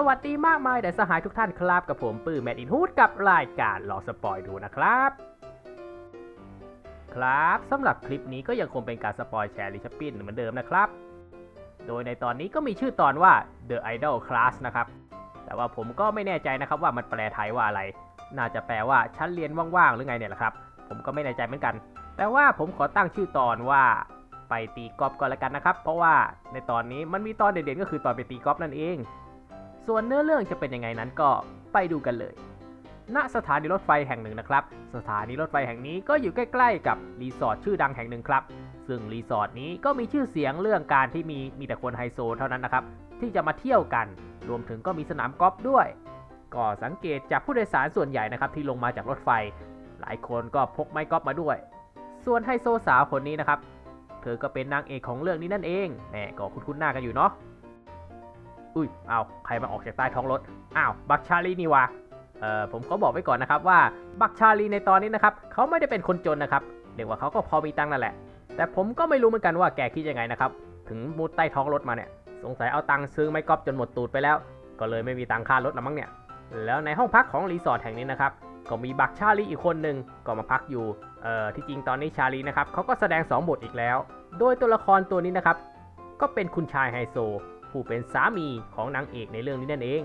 สวัสดีมากมายแต่สหายทุกท่านครับกับผมปื้มแมดอินฮูดกับรายการลองสปอยดูนะครับ ครับสำหรับคลิปนี้ก็ยังคงเป็นการสปอยแชร์ลิชปินเหมือนเดิมนะครับ โดยในตอนนี้ก็มีชื่อตอนว่า The Idol Class นะครับ แต่ว่าผมก็ไม่แน่ใจนะครับว่ามันแปลไทยว่าอะไร น่าจะแปลว่าชั้นเรียนว่างๆหรือไงเนี่ยแหละครับ ผมก็ไม่แน่ใจเหมือนกัน แต่ว่าผมขอตั้งชื่อตอนว่าไปตีกอล์ฟก่อนละกันนะครับ เพราะว่าในตอนนี้มันมีตอนเด่นๆก็คือตอนไปตีกอล์ฟนั่นเอง ส่วนเนื้อเรื่องจะเป็นยังไงนั้นก็ไปดูกันเลย ณ สถานีรถไฟแห่งหนึ่งนะครับ สถานีรถไฟแห่งนี้ก็อยู่ใกล้ๆกับรีสอร์ทชื่อดังแห่งหนึ่งครับ ซึ่งรีสอร์ทนี้ก็มีชื่อเสียงเรื่องการที่มีมีแต่คนไฮโซเท่านั้นนะครับ ที่จะมาเที่ยวกัน รวมถึงก็มีสนามกอล์ฟด้วย ก็สังเกตจากผู้โดยสารส่วนใหญ่นะครับที่ลงมาจากรถไฟ หลายคนก็พกไม้กอล์ฟมาด้วย ส่วนไฮโซสาวคนนี้นะครับ เธอก็เป็นนางเอกของเรื่องนี้นั่นเองแหมก็คุ้นๆหน้ากันอยู่เนาะ อุ้ยเอาใครมาออกจากใต้ท้องรถ อ้าวบักชาลีนี่วะเอ่อผมก็บอกไว้ก่อนนะครับว่าบักชาลีในตอนนี้นะครับเขาไม่ได้เป็นคนจนนะครับเรียกว่าเขาก็พอมีตังนั่นแหละ แต่ผมก็ไม่รู้เหมือนกันว่าแกคิดยังไงนะครับถึงมุดใต้ท้องรถมาเนี่ยสงสัยเอาตังค์ซื้อไม้กอล์ฟจนหมดตูดไปแล้ว ก็เลยไม่มีตังค่ารถละมั้งเนี่ยแล้วในห้องพักของรีสอร์ทแห่งนี้นะครับก็มีบักชาลีอีกคนหนึ่งก็มาพักอยู่เอ่อที่จริงตอนนี้ชาลีนะครับเขาก็แสดง2บทอีกแล้ว โดยตัวละครตัวนี้นะครับก็เป็นคุณชายไฮโซ ผู้เป็นสามีของนางเอกในเรื่องนี้นั่นเอง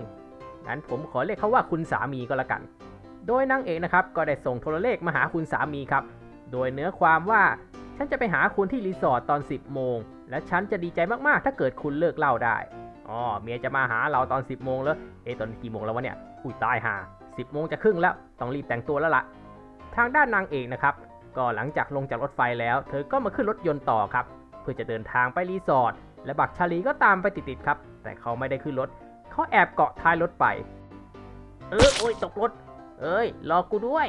งั้นผมขอเรียกเขาว่าคุณสามีก็แล้วกัน โดยนางเอกนะครับก็ได้ส่งโทรเลขมาหาคุณสามีครับ โดยเนื้อความว่าฉันจะไปหาคุณที่รีสอร์ทตอน 10 โมง และฉันจะดีใจมาก ๆ ถ้าเกิดคุณเลิกเล่าได้ อ๋อ เมียจะมาหาเราตอน 10 โมงแล้ว เอะตอนกี่โมงแล้ววะเนี่ย อุ้ยตายห่า10 โมงจะครึ่งแล้ว ต้องรีบแต่งตัวแล้วละ่ะ ทางด้านนางเอกนะครับ ก็หลังจากลงจากรถไฟแล้ว เธอก็มาขึ้นรถยนต์ต่อครับ เพื่อจะเดินทางไปรีสอร์ท และบักชาลีก็ตามไปติดๆครับ แต่เขาไม่ได้ขึ้นรถ เขาแอบเกาะท้ายรถไป เออโอ้ยตกรถ เอ้ยรอกูด้วย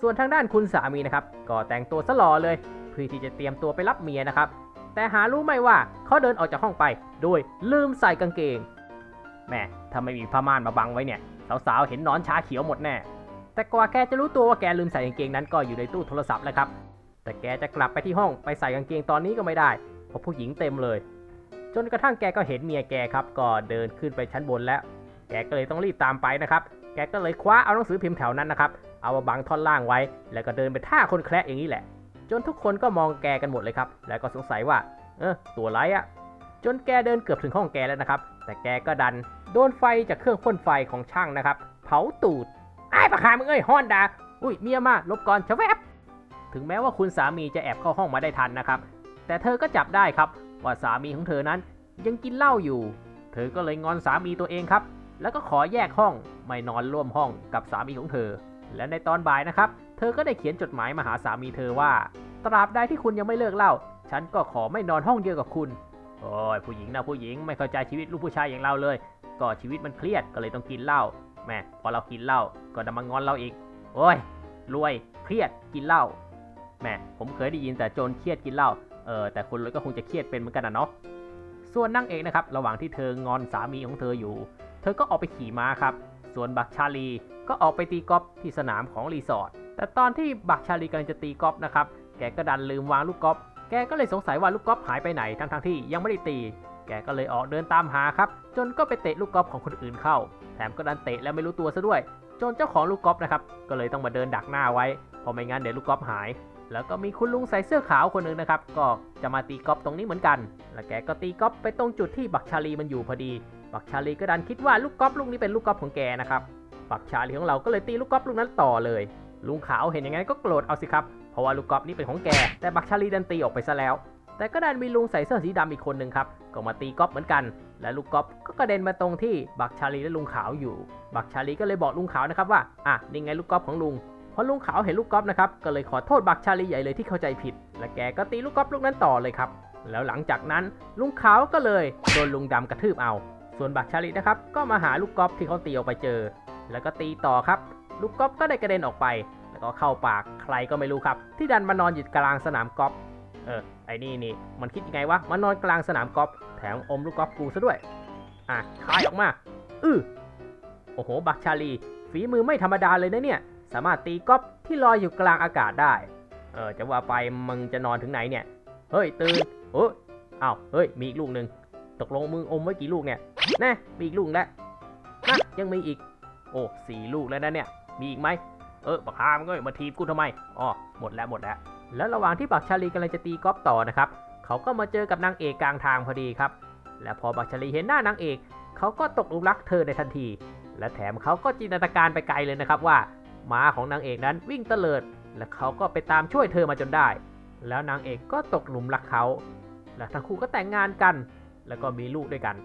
ส่วนทางด้านคุณสามีนะครับ ก็แต่งตัวสลอเลยเพื่อที่จะเตรียมตัวไปรับเมียนะครับ แต่หารู้ไหมว่าเขาเดินออกจากห้องไป โดยลืมใส่กางเกงแม่ถ้าไม่มีผ้าม่านมาบังไว้เนี่ยสาวๆเห็นนอนชาเขียวหมดแน่แต่กว่าแกจะรู้ตัวว่าแกลืมใส่กางเกงนั้นก็อยู่ในตู้โทรศัพท์แล้วครับ แต่แกจะกลับไปที่ห้องไปใส่กางเกงตอนนี้ก็ไม่ได้ เพราะผู้หญิงเต็มเลย จนกระทั่งแกก็เห็นเมียแกครับก็เดินขึ้นไปชั้นบนแล้ว แกก็เลยต้องรีบตามไปนะครับ แกก็เลยคว้าเอาหนังสือพิมพ์แถวนั้นนะครับ เอามาบังท่อนล่างไว้ แล้วก็เดินไปท่าคนแคระอย่างนี้แหละ จนทุกคนก็มองแกกันหมดเลยครับ แล้วก็สงสัยว่า เออตัวไรอะจนแกเดินเกือบถึงห้องแกแล้วนะครับ แต่แกก็ดัน โดนไฟจากเครื่องพ่นไฟของช่างนะครับ เผาตูดไอ้ประคามึงเอ้ยฮอนดาอุ้ยเมียมาลบก่อนชะแวบถึงแม้ว่าคุณสามีจะแอบเข้าห้องมาได้ทันนะครับ แต่เธอก็จับได้ครับ ว่าสามีของเธอนั้นยังกินเหล้าอยู่ เธอก็เลยงอนสามีตัวเองครับ แล้วก็ขอแยกห้องไม่นอนร่วมห้องกับสามีของเธอ และในตอนบ่ายนะครับ เธอก็ได้เขียนจดหมายมาหาสามีเธอว่า ตราบใดที่คุณยังไม่เลิกเหล้าฉันก็ขอไม่นอนห้องเดียวกับคุณ โอ้ยผู้หญิงนะผู้หญิงไม่เข้าใจชีวิตลูกผู้ชายอย่างเราเลย ก็ชีวิตมันเครียดก็เลยต้องกินเหล้าแม่พอเรากินเหล้าก็นำมางอนเราอีก โอ้ยรวยเครียดกินเหล้าแม่ผมเคยได้ยินแต่โจรเครียดกินเหล้า เออแต่คนรวยก็คงจะเครียดเป็นเหมือนกันนะเนาะส่วนนางเอกนะครับระหว่างที่เธองอนสามีของเธออยู่ เธอก็ออกไปขี่ม้าครับ ส่วนบักชาลีก็ออกไปตีกอล์ฟที่สนามของรีสอร์ทแต่ตอนที่บักชาลีกำลังจะตีกอล์ฟนะครับแกก็ดันลืมวางลูกกอล์ฟแกก็เลยสงสัยว่าลูกกอล์ฟหายไปไหนทั้งๆที่ยังไม่ได้ตี แกก็เลยออกเดินตามหาครับ จนก็ไปเตะลูกกอล์ฟของคนอื่นเข้า แถมก็ดันเตะแล้วไม่รู้ตัวซะด้วย จนเจ้าของลูกกอล์ฟนะครับ ก็เลยต้องมาเดินดักหน้าไว้ เพราะไม่งั้นเดี๋ยวลูกกอล์ฟหาย แล้วก็มีคุณลุงใส่เสื้อขาวคนหนึ่งนะครับ ก็จะมาตีกอล์ฟตรงนี้เหมือนกัน แล้วแกก็ตีกอล์ฟไปตรงจุดที่บักชาลีมันอยู่พอดี บักชาลีก็ดันคิดว่าลูกกอล์ฟลูกนี้เป็นลูกกอล์ฟของแกนะครับ บักชาลีของเราก็เลยตีลูกกอล์ฟลูกนั้นต่อเลย ลุงขาวเห็นอย่างนั้นก็โกรธเอาสิครับ เพราะว่าลูกกอล์ฟนี่เป็นของแก แต่บักชาลีดันตีออกไปซะแล้ว แต่ก็ดันมีลุงใส่เสื้อสีดำอีกคนหนึ่งครับ ก็มาตีกอล์ฟเหมือนกัน และลูกกอล์ฟก็กระเด็นมาตรงที่บักชาลีและลุงขาวอยู่ บักชาลีก็เลยบอกลุงขาวนะครับว่า อะนี่ไงลูกกอล์ฟของลุง พอลุงขาวเห็นลูกกอล์ฟนะครับก็เลยขอโทษบักชาลีใหญ่เลยที่เข้าใจผิด และแกก็ตีลูกกอล์ฟลูกนั้นต่อเลยครับ แล้วหลังจากนั้นลุงขาวก็เลยโดนลุงดำกระทืบเอา ส่วนบักชาลีนะครับก็มาหาลูกกอล์ฟที่เขาตีออกไปเจอ แล้วก็ตีต่อครับ ลูกกอล์ฟก็ได้กระเด็นออกไป แล้วก็เข้าปากใครก็ไม่รู้ครับ ที่ดันมานอนอยู่กลางสนามกอล์ฟเออไอ้นี่นี่มันคิดยังไงวะมานอนกลางสนามกอล์ฟแถมอมลูกกอล์ฟกูซะด้วยอะคายออกมา อือโอ้โห บักชาลี ฝีมือไม่ธรรมดาเลยนะเนี่ย สามารถตีก๊อล์ฟที่ลอยอยู่กลางอากาศได้ เออจะว่าไปมึงจะนอนถึงไหนเนี่ย เฮ้ยตื่นโอ้อ้าวเฮ้ยมีอีกลูกหนึ่งตกลงมึงอมไว้กี่ลูกเนี่ยแน่มีอีกลูกแล้วนะยังมีอีก โอ้สี่ลูกแล้วนะเนี่ยมีอีกไหมเออบักฮามงก็มาทีบกูทำไมอ๋อหมดแล้วหมดแล้ว แล้วระหว่างที่บักชาลีกำลังจะตีกอล์ฟต่อนะครับเขาก็มาเจอกับนางเอกกลางทางพอดีครับ และพอบักชาลีเห็นหน้านางเอกเขาก็ตกหลุมรักเธอในทันที และแถมเขาก็จินตนาการไปไกลเลยนะครับว่า ม้าของนางเอกนั้นวิ่งเตลิด และเขาก็ไปตามช่วยเธอมาจนได้ แล้วนางเอกก็ตกหลุมรักเขา และทั้งคู่ก็แต่งงานกัน แล้วก็มีลูกด้วยกัน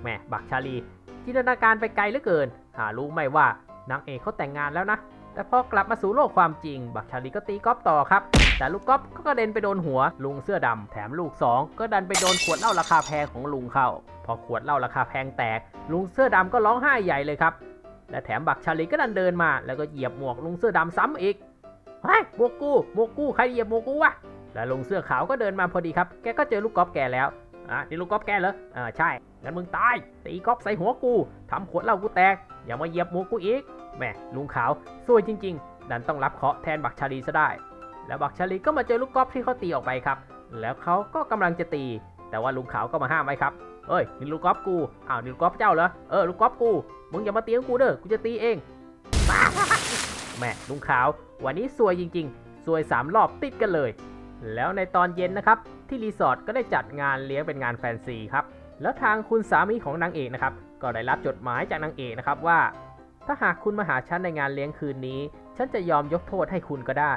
แหมบักชาลี จินตนาการไปไกลเหลือเกิน หารู้ไหมว่านางเอกเขาแต่งงานแล้วนะ แต่พอกลับมาสู่โลกความจริง บักชาลีก็ตีกอล์ฟต่อครับ แต่ลูกกอล์ฟก็กระเด็นไปโดนหัว ลุงเสื้อดำแถมลูก 2 ก็ดันไปโดนขวดเหล้าราคาแพงของลุงเข้า พอขวดเหล้าราคาแพงแตก ลุงเสื้อดำก็ร้องไห้ใหญ่เลยครับ และแถมบักชาลีก็ดันเดินมา แล้วก็เหยียบหมวกลุงเสื้อดำซ้ำอีกเฮ้ยหมวกกูหมวกกูใครเหยียบหมวกกูวะแล้วลุงเสื้อขาวก็เดินมาพอดีครับ แกก็เจอลูกกอล์ฟแกแล้วอะนี่ลูกกอล์ฟแกเหรออ่าใช่งั้นมึงตายตีกอล์ฟใส่หัวกูทำขวดเหล้ากูแตก อย่ามาเหยียบหมูกูอีกแหม่ลุงขาวซวยจริง ๆ ดันต้องรับเคาะแทนบักชาลีซะได้ แล้วบักชาลีก็มาเจอลูกกอล์ฟที่เขาตีออกไปครับ แล้วเขาก็กำลังจะตี แต่ว่าลุงขาวก็มาห้ามไว้ครับ เอ้ยนี่ลูกกอล์ฟกู อ้าวนี่ลูกกอล์ฟเจ้าเหรอ เออลูกกอล์ฟกู มึงอย่ามาตีกับกูเด้อ กูจะตีเองแหม่ลุงขาว วันนี้ซวยจริงๆซวยสามรอบติดกันเลย แล้วในตอนเย็นนะครับ ที่รีสอร์ทก็ได้จัดงานเลี้ยงเป็นงานแฟนซีครับ แล้วทางคุณสามีของนางเอกนะครับ ก็ได้รับจดหมายจากนางเอกนะครับว่า ถ้าหากคุณมาหาฉันในงานเลี้ยงคืนนี้ ฉันจะยอมยกโทษให้คุณก็ได้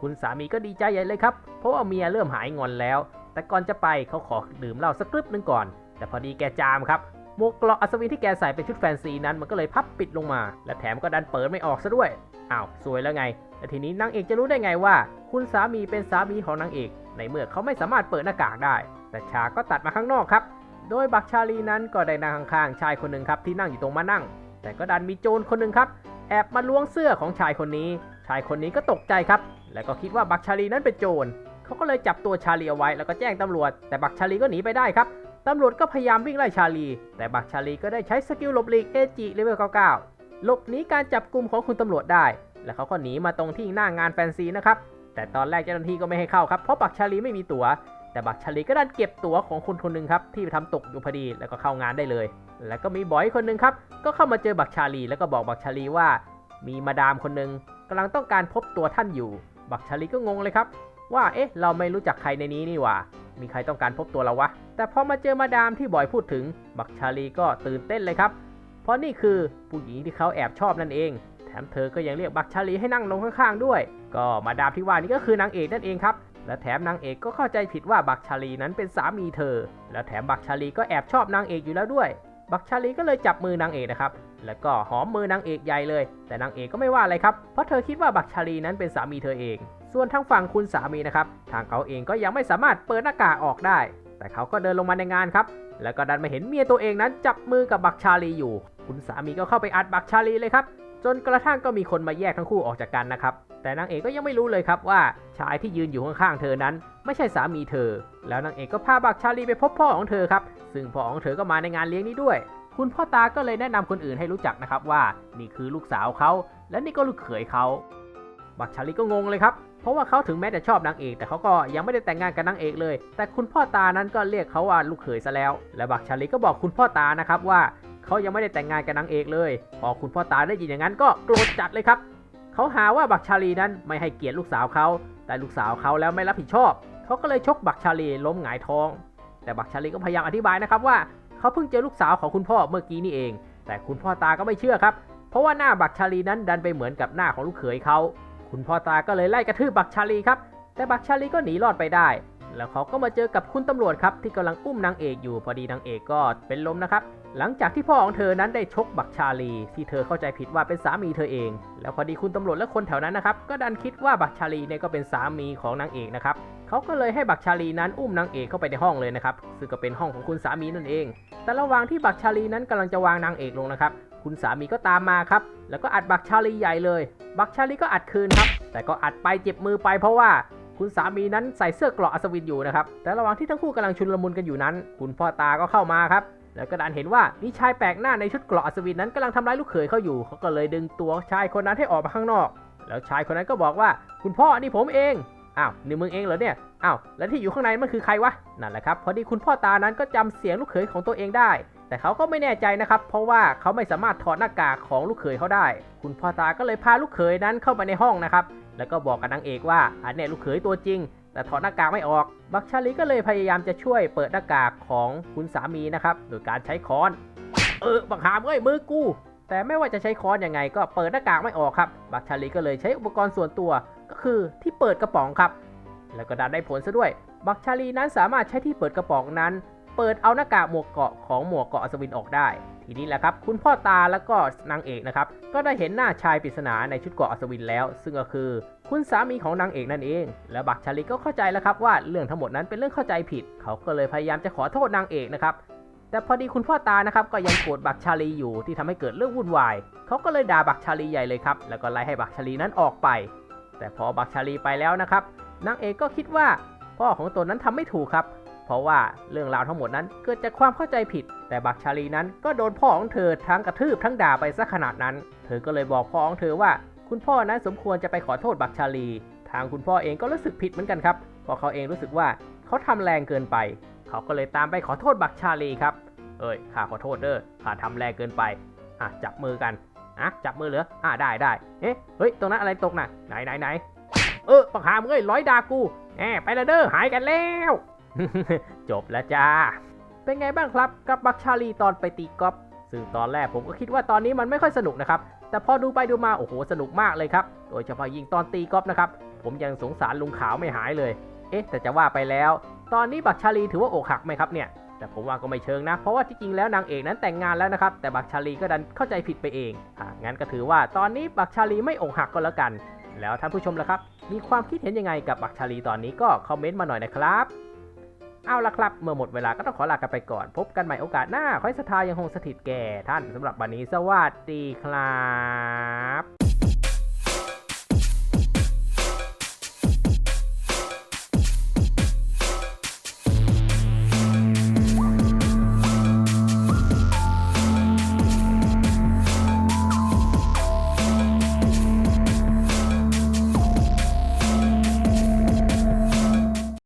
คุณสามีก็ดีใจใหญ่เลยครับ เพราะว่าเมียเริ่มหายงอนแล้ว แต่ก่อนจะไปเขาขอดื่มเหล้าสักกรึบหนึงก่อน แต่พอดีแกจามครับหมวกเกราะอัศวินที่แกใส่เป็นชุดแฟนซีนั้นมันก็เลยพับปิดลงมา และแถมก็ดันเปิดไม่ออกซะด้วยอ้าวสวยแล้วไงแต่ทีนี้นางเอกจะรู้ได้ไงว่า คุณสามีเป็นสามีของนางเอก ในเมื่อเขาไม่สามารถเปิดหน้ากากได้ แต่ฉากก็ตัดมาข้างนอกครับ โดยบักชาลีนั้นก็ได้นั่งข้างๆชายคนหนึ่งครับที่นั่งอยู่ตรงมานั่ง แต่ก็ดันมีโจรคนหนึ่งครับ แอบมาล้วงเสื้อของชายคนนี้ ชายคนนี้ก็ตกใจครับ และก็คิดว่าบักชาลีนั้นเป็นโจร เขาก็เลยจับตัวชาลีเอาไว้แล้วก็แจ้งตำรวจ แต่บักชาลีก็หนีไปได้ครับตำรวจก็พยายามวิ่งไล่ชาลี แต่บักชาลีก็ได้ใช้สกิลหลบหลีกเอจิเลเวล99หลบหนีการจับกลุ่มของคุณตำรวจได้ และเขาก็หนีมาตรงที่หน้างานแฟนซีนะครับแต่ตอนแรกเจ้าหน้าที่ก็ไม่ให้เข้าครับเพราะบักชาลีไม่มีตั๋ว แต่บักชาลีก็ดันเก็บตั๋วของคนคนหนึ่งครับที่ทำตกอยู่พอดีแล้วก็เข้างานได้เลย แล้วก็มีบอยคนหนึ่งครับก็เข้ามาเจอบักชาลีแล้วก็บอกบักชาลีว่า มีมาดามคนหนึ่งกำลังต้องการพบตัวท่านอยู่ บักชาลีก็งงเลยครับ ว่าเอ๊ะ เราไม่รู้จักใครในนี้นี่ว่า มีใครต้องการพบตัวเราวะ แต่พอมาเจอมาดามที่บอยพูดถึง บักชาลีก็ตื่นเต้นเลยครับ เพราะนี่คือผู้หญิงที่เขาแอบชอบนั่นเอง แถมเธอก็ยังเรียกบักชาลีให้นั่งลงข้างๆด้วย ก็มาดามที่ว่านี่ก็คือนางเอกนั่นเองครับ และแถมนางเอกก็เข้าใจผิดว่าบักชาลีนั้นเป็นสามีเธอ และแถมบักชาลีก็แอบชอบนางเอกอยู่แล้วด้วย บักชาลีก็เลยจับมือนางเอกนะครับแล้วก็หอมมือนางเอกใหญ่เลย แต่นางเอกก็ไม่ว่าอะไรครับ เพราะเธอคิดว่าบักชาลีนั้นเป็นสามีเธอเอง ส่วนทางฝั่งคุณสามีนะครับทางเขาเองก็ยังไม่สามารถเปิดหน้ากากออกได้ แต่เขาก็เดินลงมาในงานครับแล้วก็ดันมาเห็นเมียตัวเองนั้นจับมือกับบักชาลีอยู่ คุณสามีก็เข้าไปอัดบักชาลีเลยครับ จนกระทั่งก็มีคนมาแยกทั้งคู่ออกจากกันนะครับ แต่นางเอกก็ยังไม่รู้เลยครับว่าชายที่ยืนอยู่ข้างๆเธอนั้น ไม่ใช่สามีเธอ แล้วนางเอกก็พาบักชาลีไปพบพ่อของเธอครับ ซึ่งพ่อของเธอก็มาในงานเลี้ยงนี้ด้วย คุณพ่อตาก็เลยแนะนำคนอื่นให้รู้จักนะครับว่า นี่คือลูกสาวเขาและนี่ก็ลูกเขยเขา บักชาลีก็งงเลยครับ เพราะว่าเขาถึงแม้จะชอบนางเอก แต่เขาก็ยังไม่ได้แต่งงานกับนางเอกเลย แต่คุณพ่อตานั้นก็เรียกเขาว่าลูกเขยซะแล้ว และบักชาลีก็บอกคุณพ่อตานะครับว่าเขายังไม่ได้แต่งงานกับนางเอกเลย พอคุณพ่อตาได้ยินอย่างนั้นก็โกรธจัดเลยครับ เขาหาว่าบักชาลีนั้นไม่ให้เกียรติลูกสาวเขา แต่ลูกสาวเขาแล้วไม่รับผิดชอบ เขาก็เลยชกบักชาลีล้มหงายท้อง แต่บักชาลีก็พยายามอธิบายนะครับว่าเขาเพิ่งเจอลูกสาวของคุณพ่อเมื่อกี้นี่เอง แต่คุณพ่อตาก็ไม่เชื่อครับ เพราะว่าหน้าบักชาลีนั้นดันไปเหมือนกับหน้าของลูกเขยเขา คุณพ่อตาก็เลยไล่กระทืบบักชาลีครับ แต่บักชาลีก็หนีรอดไปได้ แล้วเขาก็มาเจอกับคุณตำรวจครับที่กำลังอุ้มนางเอกอยู่พอดีนางเอกก็เป็นลมนะครับ หลังจากที่พ่อของเธอนั้นได้ชกบักชาลี ที่เธอเข้าใจผิดว่าเป็นสามีเธอเอง แล้วพอดีคุณตำรวจและคนแถวนั้นนะครับก็ดันคิดว่าบักชาลีเนี่ยก็เป็นสามีของนางเอกนะครับเขาก็เลยให้บักชาลีนั้นอุ้มนางเอกเข้าไปในห้องเลยนะครับซึ่งก็เป็นห้องของคุณสามีนั่นเอง แต่ระหว่างที่บักชาลีนั้นกำลังจะวางนางเอกลงนะครับ คุณสามีก็ตามมาครับ แล้วก็อัดบักชาลีใหญ่เลย บักชาลีก็อัดคืนครับ แต่ก็อัดไปเจ็บมือไปเพราะว่าคุณสามีนั้นใส่เสื้อเกราะอัศวินอยู่นะครับ แต่ระหว่างที่ทั้งคู่กำลังชุนลมุนกันอยู่นั้น คุณพ่อตาก็เข้ามาครับ แล้วก็ดันเห็นว่ามีชายแปลกหน้าในชุดเกราะอัศวินนั้นกำลังทำร้ายลูกเขยเขาอยู่ เขาก็เลยดึงตัวชายคนนั้นให้ออกมาข้างนอก แล้วชายคนนั้นก็บอกว่า คุณพ่อนี่ผมเอง อ้าวนี่มึงเองเหรอเนี่ย อ้าว แล้วที่อยู่ข้างในมันคือใครวะ นั่นแหละครับ พอดีคุณพ่อตานั้นก็จำเสียงลูกเขยของตัวเองได้ แต่เขาก็ไม่แน่ใจนะครับ เพราะว่าเขาไม่สามารถถอดหน้ากากของลูกเขยเขาได้ คุณพ่อตาก็เลยพาลูกเขยนั้นเข้าไปในห้องนะครับ แล้วก็บอกกับนางเอกว่าอันนี้ลูกเขยตัวจริง แต่ถอดหน้ากากไม่ออก บักชาลีก็เลยพยายามจะช่วยเปิดหน้ากากของคุณสามีนะครับ โดยการใช้ค้อน เออ บังหามเอ้ยมือกู แต่ไม่ว่าจะใช้ค้อนยังไง ก็เปิดหน้ากากไม่ออกครับ บักชาลีก็เลยใช้อุปกรณ์ส่วนตัว ก็คือที่เปิดกระป๋องครับ แล้วก็ดันได้ผลซะด้วย บักชาลีนั้นสามารถใช้ที่เปิดกระป๋องนั้น เปิดเอาหน้ากากหมวกเกาะของหมวกเกาะอัศวินออกได้ ทีนี้แหละครับ คุณพ่อตาแล้วก็นางเอกนะครับ ก็ได้เห็นหน้าชายปริศนาในชุดเกาะอัศวินแล้ว ซึ่งก็คือ คุณสามีของนางเอกนั่นเอง แล้วบักชาลีก็เข้าใจแล้วครับว่าเรื่องทั้งหมดนั้นเป็นเรื่องเข้าใจผิด เขาก็เลยพยายามจะขอโทษนางเอกนะครับแต่พอดีคุณพ่อตานะครับก็ยังโกรธบักชาลีอยู่ที่ทำให้เกิดเรื่องวุ่นวาย เขาก็เลยด่าบักชาลีใหญ่เลยครับ แล้วก็ไล่ให้บักชาลีนั้นออกไป แต่พอบักชาลีไปแล้วนะครับนางเอกก็คิดว่าพ่อของตนนั้นทำไม่ถูกครับ เพราะว่าเรื่องราวทั้งหมดนั้นเกิดจากความเข้าใจผิด แต่บักชาลีนั้นก็โดนพ่อของเธอทั้งกระทืบทั้งด่าไปซะขนาดนั้น เธอก็เลยบอกพ่อของเธอว่า คุณพ่อนั้นสมควรจะไปขอโทษบักชาลี ทางคุณพ่อเองก็รู้สึกผิดเหมือนกันครับเพราะเขาเองรู้สึกว่าเขาทำแรงเกินไป เขาก็เลยตามไปขอโทษบักชาลีครับ เอ้ยข้าขอโทษเด้อข้าทำแรงเกินไปอะจับมือกันอะจับมือเหรออะได้ได้เอ๊ะเฮ้ยตรงนั้นอะไรตกน่ะไหนไหนไหนเออปังหามงเอ้ยร้อยดากูแหมไปและเด้อหายกันแล้ว จบแล้วจ้า เป็นไงบ้างครับกับบักชาลีตอนไปตีกอล์ฟซึ่งตอนแรกผมก็คิดว่าตอนนี้มันไม่ค่อยสนุกนะครับ แต่พอดูไปดูมาโอ้โหสนุกมากเลยครับ โดยเฉพาะยิ่งตอนตีกอล์ฟนะครับ ผมยังสงสารลุงขาวไม่หายเลย เอ๊ะ แต่จะว่าไปแล้ว ตอนนี้บักชาลีถือว่าอกหักไหมครับเนี่ย แต่ผมว่าก็ไม่เชิงนะ เพราะว่าที่จริงแล้วนางเอกนั้นแต่งงานแล้วนะครับ แต่บักชาลีก็ดันเข้าใจผิดไปเองอ่างั้นก็ถือว่าตอนนี้บักชาลีไม่อกหักก็แล้วกัน แล้วท่านผู้ชมล่ะครับ มีความคิดเห็นยังไงกับบักชาลีตอนนี้ก็คอมเมนต์มาหน่อยนะครับ เอาละครับ เมื่อหมดเวลาก็ต้องขอลากันไปก่อน พบกันใหม่โอกาสหน้า ขอให้ศรัทธายังคงสถิตแก่ท่านสำหรับวันนี้สวัสดีครับ